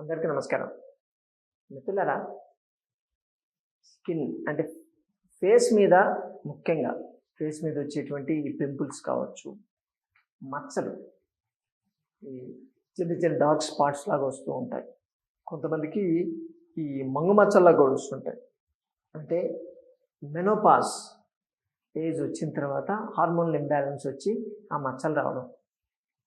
అందరికీ నమస్కారం. మిత్రులరా స్కిన్ అంటే ఫేస్ మీద ముఖ్యంగా ఫేస్ మీద వచ్చేటువంటి ఈ పింపుల్స్ కావచ్చు మచ్చలు ఈ చిన్న చిన్న డార్క్ స్పాట్స్ లాగా వస్తూ ఉంటాయి. కొంతమందికి ఈ మంగు మచ్చల్లాగా కూడా వస్తుంటాయి. అంటే మెనోపాస్ ఏజ్ వచ్చిన తర్వాత హార్మోన్ ఇంబ్యాలెన్స్ వచ్చి ఆ మచ్చలు రావడం.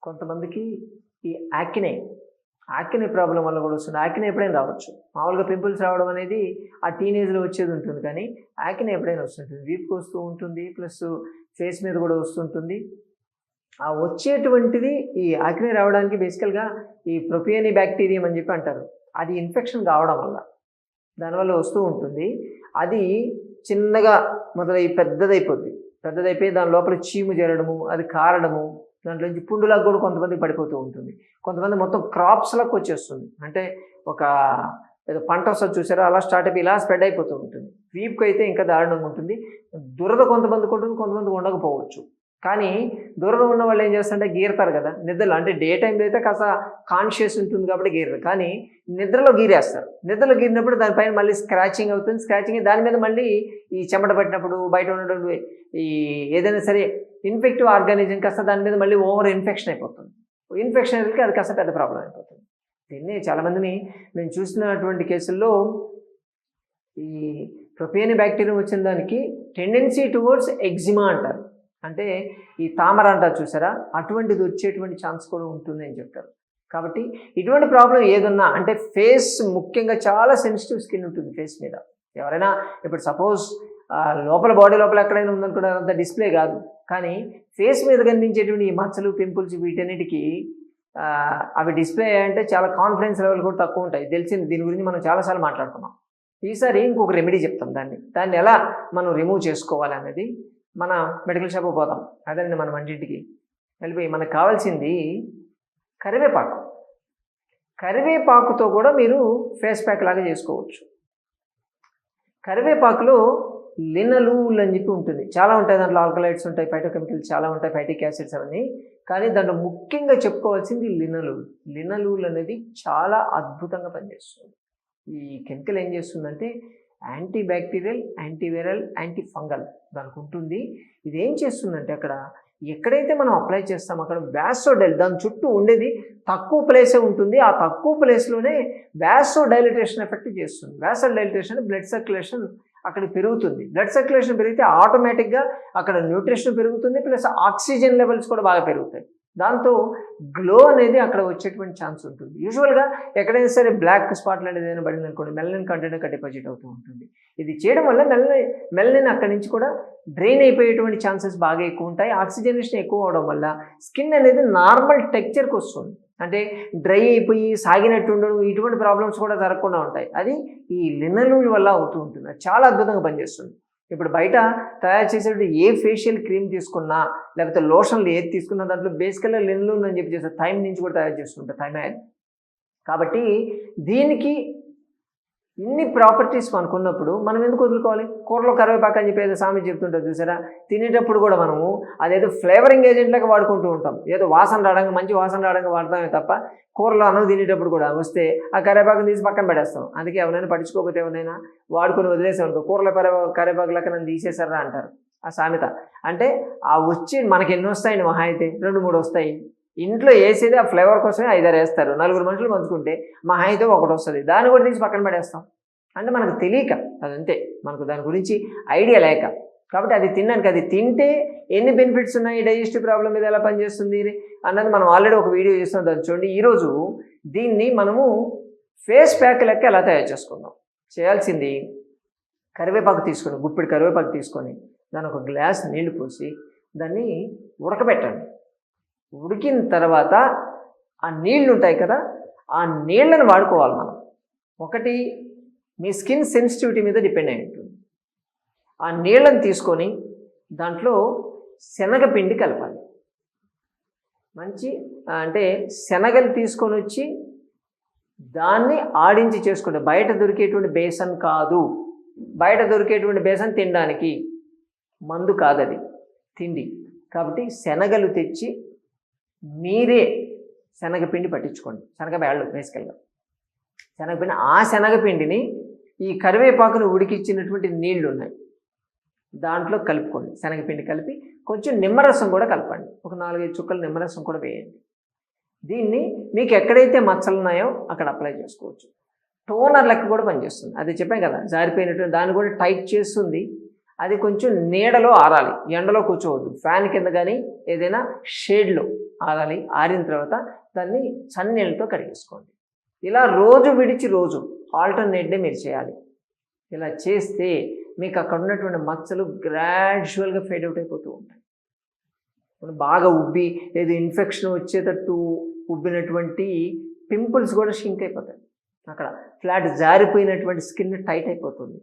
కొంతమందికి ఈ యాకినే యాకినే ప్రాబ్లం వల్ల కూడా వస్తుంది. యాకినే ఎప్పుడైనా రావచ్చు. మామూలుగా పింపుల్స్ రావడం అనేది ఆ టీనేజ్లో వచ్చేది ఉంటుంది కానీ యాకినే ఎప్పుడైనా వస్తుంటుంది. వీపుకి వస్తూ ఉంటుంది ప్లస్ ఫేస్ మీద కూడా వస్తుంటుంది. ఆ వచ్చేటువంటిది ఈ యాకినే రావడానికి బేసికల్గా ఈ ప్రొపియని బ్యాక్టీరియం అని చెప్పి అంటారు. అది ఇన్ఫెక్షన్ కావడం వల్ల దానివల్ల వస్తూ ఉంటుంది. అది చిన్నగా మొదలై పెద్దదైపోద్ది. పెద్దదైపోయి దాని లోపల చీము చేరడము అది కారడము దాంట్లో నుంచి పుండులాగా కూడా కొంతమంది పడిపోతూ ఉంటుంది. కొంతమంది మొత్తం క్రాప్స్లకు వచ్చేస్తుంది. అంటే ఒక ఏదో పంట వస్తుంది చూసారా? అలా స్టార్ట్ అయిపోయి ఇలా స్ప్రెడ్ అయిపోతూ ఉంటుంది. వీపుకి అయితే ఇంకా దారుణంగా ఉంటుంది. దురద కొంతమందికి ఉంటుంది కొంతమందికి ఉండకపోవచ్చు. కానీ దురద ఉన్న వాళ్ళు ఏం చేస్తారంటే గీరతారు కదా. నిద్రలో అంటే డే టైంలో అయితే కాస్త కాన్షియస్ ఉంటుంది కాబట్టి గీరరు. కానీ నిద్రలో గీరేస్తారు. నిద్రలో గీరినప్పుడు దానిపైన మళ్ళీ స్క్రాచింగ్ అవుతుంది. స్క్రాచింగ్ దాని మీద మళ్ళీ ఈ చెమట పట్టినప్పుడు బయట ఉన్నటువంటి ఈ ఏదైనా సరే ఇన్ఫెక్టివ్ ఆర్గానిజం కాస్త దాని మీద మళ్ళీ ఓవర్ ఇన్ఫెక్షన్ అయిపోతుంది. ఇన్ఫెక్షన్ అయితే అది కాస్త పెద్ద ప్రాబ్లం అయిపోతుంది. దీన్ని చాలామందిని మేము చూసినటువంటి కేసుల్లో ఈ ప్రొపేని బ్యాక్టీరియా వచ్చిన దానికి టెండెన్సీ టువర్డ్స్ ఎగ్జిమా అంటారు. అంటే ఈ తామర అంటారు చూసారా? అటువంటిది వచ్చేటువంటి ఛాన్స్ కూడా ఉంటుంది అని చెప్తారు. కాబట్టి ఇటువంటి ప్రాబ్లం ఏదన్నా అంటే ఫేస్ ముఖ్యంగా చాలా సెన్సిటివ్ స్కిన్ ఉంటుంది ఫేస్ మీద. ఎవరైనా ఇప్పుడు సపోజ్ లోపల బాడీ లోపల ఎక్కడైనా ఉందనుకుంటే అంత డిస్ప్లే కాదు. కానీ ఫేస్ మీద కనిపించేటువంటి ఈ మచ్చలు పింపుల్స్ వీటన్నిటికీ అవి డిస్ప్లే అంటే చాలా కాన్ఫిడెన్స్ లెవెల్ కూడా తక్కువ ఉంటాయి. తెలిసింది దీని గురించి మనం చాలాసార్లు మాట్లాడుకున్నాం. ఈసారి ఇంకొక రెమెడీ చెప్తాం దాన్ని. దాన్ని ఎలా మనం రిమూవ్ చేసుకోవాలి అనేది మన మెడికల్ షాప్ పోతాం అదండి మన వంటింటికి. వెళ్ళిపోయి మనకు కావాల్సింది కరివేపాకు. కరివేపాకుతో కూడా మీరు ఫేస్ ప్యాక్ లాగా చేసుకోవచ్చు. కరివేపాకులో లినలూల్ అని చెప్పి ఉంటుంది. చాలా ఉంటాయి దాంట్లో ఆల్కలైడ్స్ ఉంటాయి ఫైటోకెమికల్స్ చాలా ఉంటాయి ఫైటిక్ యాసిడ్స్ అవన్నీ. కానీ దాంట్లో ముఖ్యంగా చెప్పుకోవాల్సింది లినలూల్. లినలూల్ అనేది చాలా అద్భుతంగా పనిచేస్తుంది. ఈ కెమికల్ ఏం చేస్తుందంటే antibacterial antiviral antifungal దానికి ఉంటుంది. ఇది ఏం చేస్తుందంటే అక్కడ ఎక్కడైతే మనం అప్లై చేస్తామో అక్కడ వ్యాసోడైల్ దాని చుట్టూ ఉండేది తక్కువ ప్లేసే ఉంటుంది. ఆ తక్కువ ప్లేస్లోనే వ్యాసో డైలిటేషన్ ఎఫెక్ట్ చేస్తుంది. వ్యాసో డైలిటేషన్ బ్లడ్ సర్క్యులేషన్ అక్కడ పెరుగుతుంది. బ్లడ్ సర్క్యులేషన్ పెరిగితే ఆటోమేటిక్గా అక్కడ న్యూట్రిషన్ పెరుగుతుంది ప్లస్ ఆక్సిజన్ లెవెల్స్ కూడా బాగా పెరుగుతాయి. దాంతో గ్లో అనేది అక్కడ వచ్చేటువంటి ఛాన్స్ ఉంటుంది. యూజువల్గా ఎక్కడైనా సరే బ్లాక్ స్పాట్ లాంటిది ఏదైనా పడింది అనుకోండి మెల్లన్ కంటెంట్ అక్కడ డిపాజిట్ అవుతూ ఉంటుంది. ఇది చేయడం వల్ల మెల్ల మెల్లన్ అక్కడి నుంచి కూడా డ్రైన్ అయిపోయేటువంటి ఛాన్సెస్ బాగా ఎక్కువ ఉంటాయి. ఆక్సిజనేషన్ ఎక్కువ అవడం వల్ల స్కిన్ అనేది నార్మల్ టెక్చర్కి వస్తుంది. అంటే డ్రై అయిపోయి సాగినట్టు ఉండడం ఇటువంటి ప్రాబ్లమ్స్ కూడా జరగకుండా ఉంటాయి. అది ఈ లినలూల్ వల్ల అవుతూ ఉంటుంది. అది చాలా అద్భుతంగా పనిచేస్తుంది. ఇప్పుడు బయట తయారు చేసేటువంటి ఏ ఫేషియల్ క్రీమ్ తీసుకున్నా లేకపోతే లోషన్లు ఏది తీసుకున్నా దాంట్లో బేసికల్గా లినలూల్ అని చెప్పి చేస్తారు థైమ్ నుంచి కూడా తయారు చేస్తుంటారు థైమ్ కాబట్టి దీనికి ఇన్ని ప్రాపర్టీస్ మనకున్నప్పుడు మనం ఎందుకు వదులుకోవాలి? కూరలో కరివేపాకు అని చెప్పి ఏదో స్వామి చెప్తుంటారు చూసారా? తినేటప్పుడు కూడా మనము అదేదో ఫ్లేవరింగ్ ఏజెంట్లకు వాడుకుంటూ ఉంటాం. ఏదో వాసన రావడానికి మంచి వాసన రావడానికి వాడతామే తప్ప కూరలో అన్నం తినేటప్పుడు కూడా వస్తే ఆ కరివేపాకుని తీసి పక్కన పడేస్తాం. అందుకే ఎవరైనా పట్టించుకోకపోతే ఎవరైనా వాడుకొని వదిలేసాం అనుకో కూరలో కరివే కరివేపాకు లెక్క నన్ను తీసేశారా అంటారు. ఆ సామెత. అంటే ఆ వచ్చి మనకి ఎన్ని వస్తాయండి మహా అయితే? రెండు మూడు వస్తాయి. ఇంట్లో వేసేది ఆ ఫ్లేవర్ కోసమే ఐదారు వేస్తారు. నలుగురు మనుషులు పంచుకుంటే మా హాయితో ఒకటి వస్తుంది. దాన్ని కూడా తీసి పక్కన పడేస్తాం. అంటే మనకు తెలియక అదంతే. మనకు దాని గురించి ఐడియా లేక. కాబట్టి అది తినడానికి అది తింటే ఎన్ని బెనిఫిట్స్ ఉన్నాయి? డైజెస్టివ్ ప్రాబ్లం మీద ఎలా పనిచేస్తుంది? అన్నది మనం ఆల్రెడీ ఒక వీడియో చేస్తున్నాం. దాన్ని చూడండి. ఈరోజు దీన్ని మనము ఫేస్ ప్యాక్ లెక్క ఎలా తయారు చేసుకుందాం? చేయాల్సింది కరివేపాకు తీసుకొని గుప్పిడి కరివేపాకు తీసుకొని దాని ఒక గ్లాస్ నీళ్ళు పోసి దాన్ని ఉడకబెట్టండి. ఉడికిన తర్వాత ఆ నీళ్ళు ఉంటాయి కదా ఆ నీళ్ళను వాడుకోవాలి మనం. ఒకటి మీ స్కిన్ సెన్సిటివిటీ మీద డిపెండ్ అయి ఉంటుంది. ఆ నీళ్ళని తీసుకొని దాంట్లో శనగపిండి కలపాలి. మంచి అంటే శనగలు తీసుకొని వచ్చి దాన్ని ఆడించి చేసుకుంటే బయట దొరికేటువంటి బేసన్ కాదు. బయట దొరికేటువంటి బేసన్ తినడానికి మందు కాదది తిండి. కాబట్టి శనగలు తెచ్చి మీరే శనగపిండి పట్టించుకోండి. శనగబేళ్ళు బ్యాళ్ళు బేసికల్గా శనగపిండి ఆ శనగపిండిని ఈ కరివేపాకును ఉడికిచ్చినటువంటి నీళ్ళు ఉన్నాయి. దాంట్లో కలుపుకోండి. శనగపిండి కలిపి కొంచెం నిమ్మరసం కూడా కలపండి. ఒక నాలుగైదు చుక్కలు నిమ్మరసం కూడా వేయండి. దీన్ని మీకు ఎక్కడైతే మచ్చలు ఉన్నాయో అక్కడ అప్లై చేసుకోవచ్చు. టోనర్ లెక్క కూడా పనిచేస్తుంది. అది చెప్పాం కదా జారిపోయినటువంటి దాన్ని కూడా టైట్ చేస్తుంది. అది కొంచెం నీడలో ఆరాలి. ఎండలో కూర్చోవద్దు. ఫ్యాన్ కింద కానీ ఏదైనా షేడ్లో ఆరాలి. ఆరిన తర్వాత దాన్ని చన్నీళ్ళతో కడిగేసుకోండి. ఇలా రోజు విడిచి రోజు ఆల్టర్నేట్ డే మీరు చేయాలి. ఇలా చేస్తే మీకు అక్కడ ఉన్నటువంటి మచ్చలు గ్రాడ్యువల్గా ఫేడ్ అవుట్ అయిపోతూ ఉంటాయి. బాగా ఉబ్బి ఏదో ఇన్ఫెక్షన్ వచ్చేటట్టు ఉబ్బినటువంటి పింపుల్స్ కూడా షింక్ అయిపోతాయి. అక్కడ ఫ్లాట్ జారిపోయినటువంటి స్కిన్ టైట్ అయిపోతుంది.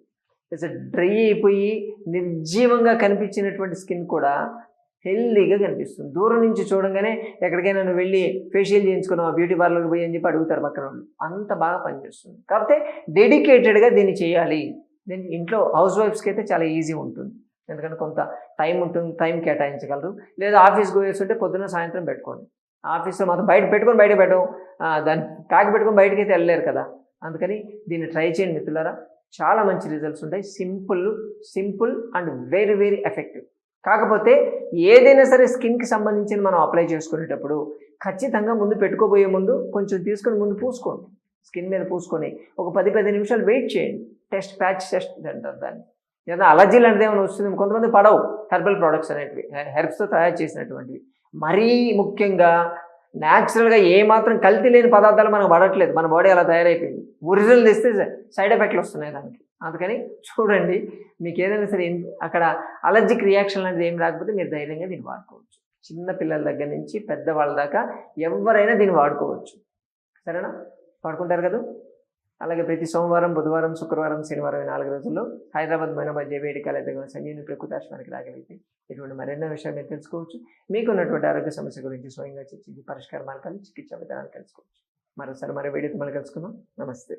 డ్రై అయిపోయి నిర్జీవంగా కనిపించినటువంటి స్కిన్ కూడా హెల్దీగా కనిపిస్తుంది. దూరం నుంచి చూడంగానే ఎక్కడికైనా నువ్వు వెళ్ళి ఫేషియల్ చేయించుకున్నావు బ్యూటీ పార్లర్కి పోయి అని చెప్పి అడుగుతారు పక్కన వాళ్ళు. అంత బాగా పనిచేస్తుంది. కాకపోతే డెడికేటెడ్గా దీన్ని చేయాలి. దీన్ని ఇంట్లో హౌస్ వైఫ్స్కి అయితే చాలా ఈజీ ఉంటుంది. ఎందుకంటే కొంత టైం ఉంటుంది టైం కేటాయించగలరు. లేదా ఆఫీస్కి పోయేస్తుంటే పొద్దున్న సాయంత్రం పెట్టుకోండి. ఆఫీస్లో మాత్రం బయట పెట్టుకొని బయట పెట్టడం దాన్ని ప్యాక్ పెట్టుకొని బయటకి అయితే వెళ్ళలేరు కదా. అందుకని దీన్ని ట్రై చేయండి మిత్రులారా. చాలా మంచి రిజల్ట్స్ ఉంటాయి. Simple simple and very very effective. కాకపోతే ఏదైనా సరే స్కిన్కి సంబంధించిన మనం అప్లై చేసుకునేటప్పుడు ఖచ్చితంగా ముందు పెట్టుకోబోయే ముందు కొంచెం తీసుకుని ముందు పూసుకోండి. స్కిన్ మీద పూసుకొని ఒక పది పది నిమిషాలు వెయిట్ చేయండి. టెస్ట్ ప్యాచ్ టెస్ట్ అంటారు దాన్ని ఏదైనా అలర్జీ లాంటిది ఏమైనా వస్తుంది కొంతమంది పడవు. హెర్బల్ ప్రోడక్ట్స్ అనేటివి హెర్బ్స్తో తయారు చేసినటువంటివి. మరీ ముఖ్యంగా న్యాచురల్గా ఏమాత్రం కల్తీ లేని పదార్థాలు మనం పడట్లేదు మన బాడీ అలా తయారైపోయింది. ఒరిజినల్ తెస్తే సైడ్ ఎఫెక్ట్లు వస్తున్నాయి దానికి. అందుకని చూడండి మీకు ఏదైనా సరే అక్కడ అలర్జిక్ రియాక్షన్ లాంటిది ఏం రాకపోతే మీరు ధైర్యంగా దీన్ని వాడుకోవచ్చు. చిన్న పిల్లల దగ్గర నుంచి పెద్దవాళ్ళ దాకా ఎవరైనా దీన్ని వాడుకోవచ్చు. సరేనా? వాడుకుంటారు కదా? అలాగే ప్రతి సోమవారం బుధవారం శుక్రవారం శనివారం నాలుగు రోజుల్లో హైదరాబాద్ మైనాబాద్ జేబీడి కాలేజీ సంజీవుని ప్రకృతాశ్వానికి రాగలిగితే ఇటువంటి మరెన్నో విషయాలు తెలుసుకోవచ్చు. మీకు ఉన్నటువంటి ఆరోగ్య సమస్య గురించి స్వయంగా చర్చించి పరిష్కార మార్గాలు చికిత్సా విధానాలు తెలుసుకోవచ్చు. మరోసారి మరో వీడియోతో మనం కలుసుకుందాం. నమస్తే.